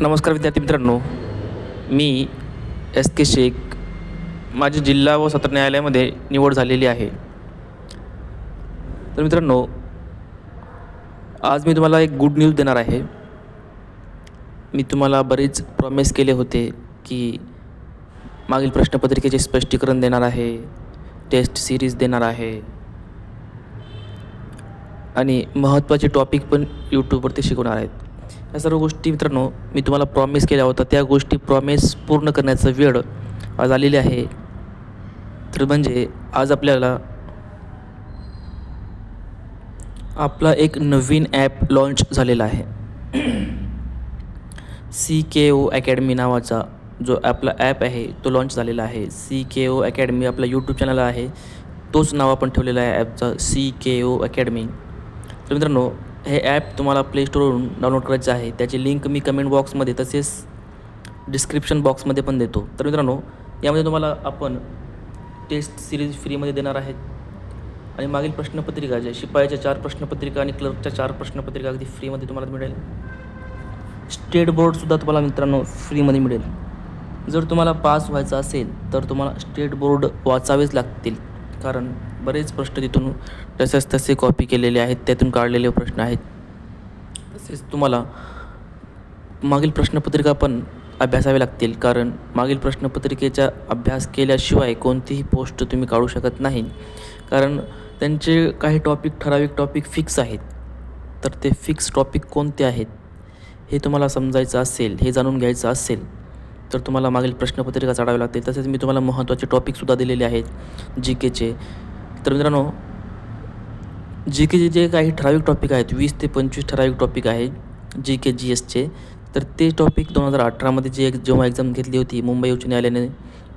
नमस्कार विद्यार्थी मित्रांनो. मी एस के शेख माझी जिल्हा व सत्र न्यायालयामध्ये निवड झालेली आहे. तर मित्रांनो आज मी तुम्हाला एक गुड न्यूज देणार आहे. मी तुम्हाला बरेच प्रॉमिस केले होते की मागील प्रश्नपत्रिकेचे स्पष्टीकरण देणार आहे टेस्ट सिरीज देणार आहे. आणि महत्त्वाचे टॉपिक पण यूट्यूबवरती शिकवणार आहेत. या सर्व गोष्टी मित्रांनो मी तुम्हाला प्रॉमिस केल्या होत्या. त्या गोष्टी प्रॉमिस पूर्ण करण्याचा वेळ आज आलेली आहे. तर म्हणजे आज आपल्याला आपला एक नवीन ॲप लॉन्च झालेला आहे. सी के ओ अकॅडमी नावाचा जो आपला ॲप आहे तो लॉन्च झालेला आहे. सी के ओ अकॅडमी आपला यूट्यूब चॅनल आहे. तोच नाव आपण ठेवलेला आहे ॲपचा सी के ओ अकॅडमी तर मित्रांनो हे ॲप तुम्हाला प्ले स्टोरवरून डाउनलोड करायचं आहे. त्याची लिंक मी कमेंट बॉक्समध्ये तसेच डिस्क्रिप्शन बॉक्समध्ये पण देतो. तर मित्रांनो यामध्ये तुम्हाला आपण टेस्ट सिरीज फ्रीमध्ये देणार आहेत. आणि मागील प्रश्नपत्रिका जे शिपायाच्या चार प्रश्नपत्रिका आणि क्लर्कच्या चार प्रश्नपत्रिका अगदी फ्रीमध्ये तुम्हाला मिळेल. स्टेट बोर्डसुद्धा तुम्हाला मित्रांनो फ्रीमध्ये मिळेल. जर तुम्हाला पास व्हायचं असेल तर तुम्हाला स्टेट बोर्ड वाचावेच लागतील. कारण बरेच प्रश्न तिथून तसेच तसे कॉपी केलेले आहेत त्यातून काढलेले प्रश्न आहेत. तसेच तुम्हाला मागील प्रश्नपत्रिका पण अभ्यासावे लागतील कारण मागील प्रश्नपत्रिकेचा अभ्यास केल्याशिवाय कोणतीही पोस्ट तुम्ही काढू शकत नाही. कारण त्यांचे काही टॉपिक ठराविक टॉपिक फिक्स आहेत. तर ते फिक्स टॉपिक कोणते आहेत हे तुम्हाला समजायचं असेल हे जाणून घ्यायचं असेल तर तुम्हाला मागील प्रश्नपत्रिका चढावी लागते तसेच मी तुम्हाला महत्त्वाचे टॉपिकसुद्धा दिलेले आहेत जी केचे तर मित्रांनो जी केचे जे काही ठराविक टॉपिक आहेत वीस ते पंचवीस ठराविक टॉपिक आहेत जी के जी एसचे तर ते टॉपिक दोन हजार अठरामध्ये जे एक जेव्हा एक्झाम घेतली होती मुंबई उच्च न्यायालयाने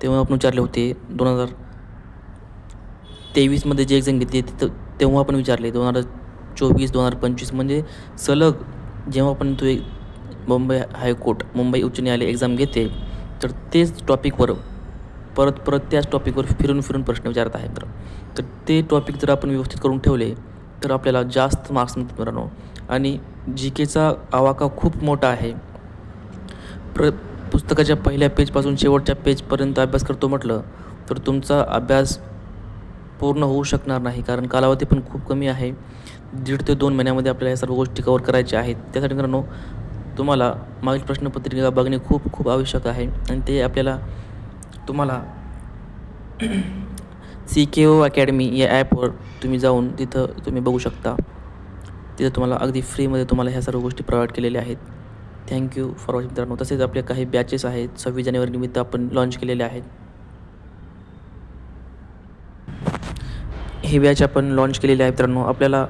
तेव्हा आपण विचारले होते दोन हजार तेवीसमध्ये जे एक्झाम घेतली तिथं तेव्हा पण विचारले दोन हजार चोवीस दोन हजार पंचवीस म्हणजे सलग जेव्हा पण तू एक मुंबई हायकोर्ट मुंबई उच्च न्यायालय एक्झाम घेते तर तेच टॉपिकवर परत परत त्याच टॉपिकवर फिरून फिरून प्रश्न विचारत आहे तर तर ते टॉपिक जर आपण व्यवस्थित करून ठेवले तर आपल्याला जास्त मार्क्स मिळतात मित्रांनो. आणि जी केचा आवाका खूप मोठा आहे. प्र पुस्तकाच्या पहिल्या पेजपासून शेवटच्या पेजपर्यंत अभ्यास करतो म्हटलं तर तुमचा अभ्यास पूर्ण होऊ शकणार नाही कारण कालावधी पण खूप कमी आहे. दीड ते दोन महिन्यामध्ये आपल्याला या सर्व गोष्टी कवर करायच्या आहेत. त्यासाठी मित्रांनो तुम्हाला मागील प्रश्नपत्रिका बघणे खूप खूप आवश्यक आहे. आणि ते आपल्याला तुम्हाला सी के ओ अकॅडमी या ॲपवर तुम्ही जाऊन तिथं तुम्ही बघू शकता. तिथं तुम्हाला अगदी फ्रीमध्ये तुम्हाला ह्या सर्व गोष्टी प्रोव्हाइड केलेल्या आहेत. थँक्यू फॉर वॉचिंग मित्रांनो. तसेच आपले काही बॅचेस आहेत. सव्वीस जानेवारी निमित्त आपण लॉन्च केलेले आहेत. हे बॅच आपण लॉन्च केलेले आहे मित्रांनो. आपल्याला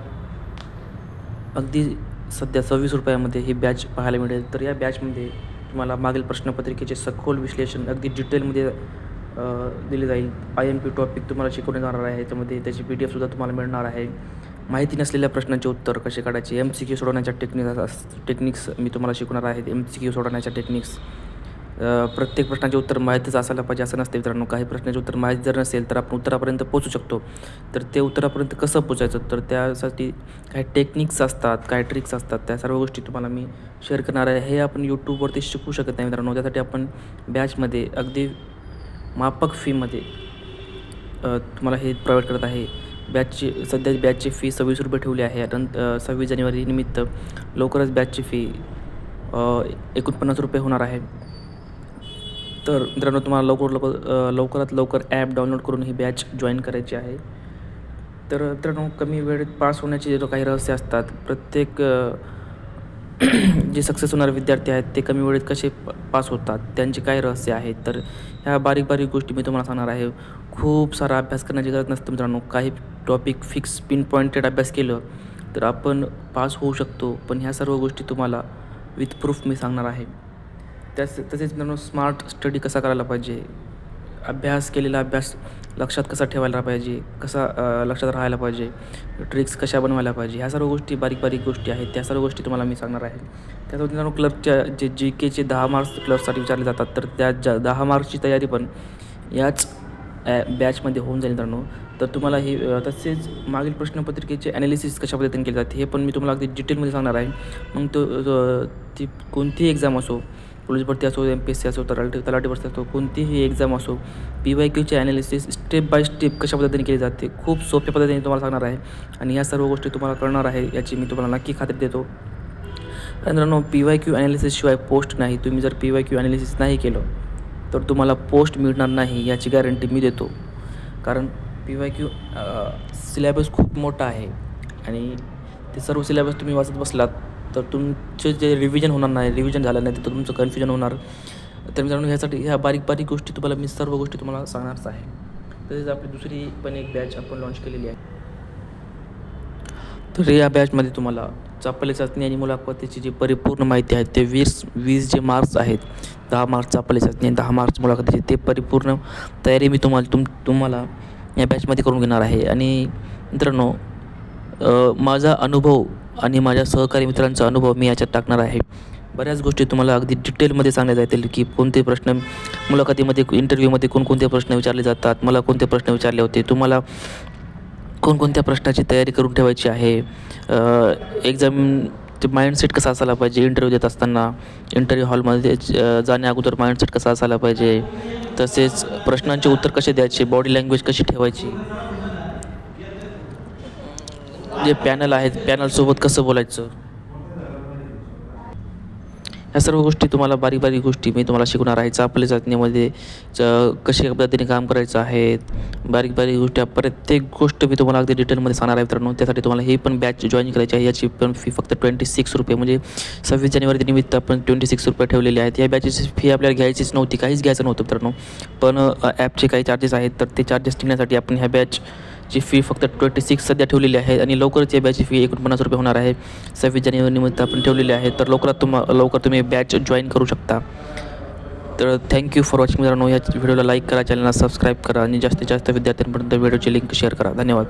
अगदी सध्या सव्वीस रुपयामध्ये ही बॅच पाहायला मिळेल. तर या बॅचमध्ये तुम्हाला मागील प्रश्नपत्रिकेचे सखोल विश्लेषण अगदी डिटेलमध्ये दिले जाईल. आय एम पी टॉपिक तुम्हाला शिकवले जाणार आहे. त्याच्यामध्ये त्याची पी डी एफसुद्धा तुम्हाला मिळणार आहे. माहिती नसलेल्या प्रश्नांचे उत्तर कसे काढायचे? एम सी क्यू सोडवण्याच्या टेक्निक टेक्निक्स मी तुम्हाला शिकवणार आहे. एम सी क्यू सोडवण्याच्या टेक्निक्स प्रत्येक प्रश्नाचे उत्तर माहितीच असायला पाहिजे असं नसते मित्रांनो. काही प्रश्नाचे उत्तर माहिती जर नसेल तर आपण उत्तरापर्यंत पोचू शकतो. तर ते उत्तरापर्यंत कसं पोचायचं तर त्यासाठी काही टेक्निक्स असतात काही ट्रिक्स असतात. त्या सर्व गोष्टी तुम्हाला मी शेअर करणार आहे. हे आपण यूट्यूबवरती शिकू शकत नाही मित्रांनो. त्यासाठी आपण बॅचमध्ये अगदी माफक फीमध्ये तुम्हाला हे प्रोव्हाइड करत आहे. बॅचची सध्या बॅचची फी सव्वीस रुपये ठेवली आहे. नंतर सव्वीस जानेवारी निमित्त लवकरच बॅचची फी एकोणपन्नास रुपये होणार आहे. तर मित्रांनो तुम्हाला लवकर लवकर लवकरात लवकर ॲप डाउनलोड करून ही बॅच जॉईन करायची आहे. तर मित्रांनो कमी वेळेत पास होण्याचे जे काही रहस्य असतात प्रत्येक जे सक्सेस होणारे विद्यार्थी आहेत ते कमी वेळेत कसे पास होतात त्यांचे काय रहस्य आहेत तर ह्या बारीक बारीक गोष्टी मी तुम्हाला सांगणार आहे. खूप सारा अभ्यास करण्याची गरज नसते मित्रांनो. काही टॉपिक फिक्स पिन पॉईंटेड अभ्यास केलं तर आपण पास होऊ शकतो. पण ह्या सर्व गोष्टी तुम्हाला विथ प्रूफ मी सांगणार आहे. त्याच तसेच मित्रांनो स्मार्ट स्टडी कसा करायला पाहिजे? अभ्यास केलेला अभ्यास लक्षात कसा ठेवायला पाहिजे? कसा लक्षात राहायला पाहिजे? ट्रिक्स कशा बनवायला पाहिजे? ह्या सर्व गोष्टी बारीक बारीक गोष्टी आहेत. त्या सर्व गोष्टी तुम्हाला मी सांगणार आहे. त्यासोबत मित्रांनो क्लर्कच्या जे जी केचे दहा मार्क्स क्लर्कसाठी विचारले जातात तर त्या ज्या दहा मार्क्सची तयारी पण याच बॅचमध्ये होऊन जाईल मित्रांनो. तर तुम्हाला हे तसेच मागील प्रश्नपत्रिकेचे ॲनालिसिस कशा पद्धतीने केले जाते हे पण मी तुम्हाला अगदी डिटेलमध्ये सांगणार आहे. मग तो ती कोणतीही एक्झाम असो पोलीस भरती असो एम पी एस सी असो तलाठी तलाठी भरती असो कोणतीही एक्झाम असो पी वाय क्यूचे ॲनालिसिस स्टेप बाय स्टेप कशा पद्धतीने केली जाते खूप सोप्या पद्धतीने तुम्हाला सांगणार आहे. आणि या सर्व गोष्टी तुम्हाला कळणार आहे याची मी तुम्हाला नक्की खात्री देतो. मित्रांनो पी वाय क्यू ॲनालिसिसशिवाय पोस्ट नाही. तुम्ही जर पी वाय क्यू ॲनालिसिस नाही केलं तर तुम्हाला पोस्ट मिळणार नाही याची गॅरंटी मी देतो. कारण पी वाय क्यू सिलेबस खूप मोठा आहे. आणि ते सर्व सिलेबस तुम्ही वाचत बसलात तर तुमचं जे रिव्हिजन होणार नाही रिव्हिजन झालं नाही तर तुमचं कन्फ्युजन होणार. तर मित्रांनो ह्यासाठी ह्या बारीक बारीक गोष्टी तुम्हाला मी सर्व गोष्टी तुम्हाला सांगणारच आहे. तसेच आपली दुसरी पण एक बॅच आपण लॉन्च केलेली आहे. तर या बॅचमध्ये तुम्हाला चापले चाचणी आणि मुलाखतीची जी परिपूर्ण माहिती आहे ते वीस वीस जे मार्क्स आहेत दहा मार्क्स चापले चाचणी आणि दहा मार्क्स मुलाखतीची ते परिपूर्ण तयारी मी तुम्हाला तुम तुम्हाला या बॅचमध्ये करून घेणार आहे. आणि मित्रांनो माझा अनुभव आणि माझ्या सहकारी मित्रांचा अनुभव मी याच्यात टाकणार आहे. बऱ्याच गोष्टी तुम्हाला अगदी डिटेलमध्ये सांगण्यात येतील की कोणते प्रश्न मुलाखतीमध्ये इंटरव्ह्यूमध्ये कोणकोणते प्रश्न विचारले जातात मला कोणते प्रश्न विचारले होते तुम्हाला कोणकोणत्या प्रश्नाची तयारी करून ठेवायची आहे? एक्झाम ते माइंडसेट कसा असायला पाहिजे इंटरव्ह्यू देत असताना? इंटरव्ह्यू हॉलमध्ये जाण्या अगोदर माइंडसेट कसा असायला पाहिजे? तसेच प्रश्नांचे उत्तर कसे द्यायचे? बॉडी लँग्वेज कशी ठेवायची? जे पॅनल आहेत पॅनलसोबत कसं बोलायचं? ह्या सर्व गोष्टी तुम्हाला बारीक बारीक गोष्टी मी तुम्हाला शिकवणार आहे. आपल्या चाचणीमध्ये च कशा पद्धतीने काम करायचं आहे बारीक बारीक गोष्टी प्रत्येक गोष्ट मी तुम्हाला अगदी डिटेलमध्ये सांगणार आहे मित्रांनो. त्यासाठी तुम्हाला हे पण बॅच जॉईन करायची आहे. याची पण फी फक्त ट्वेंटी सिक्स रुपये. म्हणजे सव्वीस जानेवारी निमित्त आपण ट्वेंटी सिक्स रुपये ठेवलेले आहेत. या बॅचेची फी आपल्याला घ्यायचीच नव्हती. काहीच घ्यायचं नव्हतं मित्रांनो. पण ॲपचे काही चार्जेस आहेत. तर ते चार्जेस टिकण्यासाठी आपण ह्या बॅच ची फी फक्त ट्वेंटी सिक्स सध्या ठेवलेली आहे आणि लवकरच या बॅचची फी एकोणपन्नास रुपये होणार आहे. सव्वीस जानेवारीमध्ये आपण ठेवलेली आहे. तर लवकरात तुम्हा लवकर तुम्ही बॅच जॉईन करू शकता. तर थँक्यू फॉर वॉचिंग मित्रांनो. या व्हिडिओला लाईक करा चॅनलला सबस्क्राईब करा आणि जास्तीत जास्त विद्यार्थ्यांपर्यंत व्हिडिओची लिंक शेअर करा. धन्यवाद.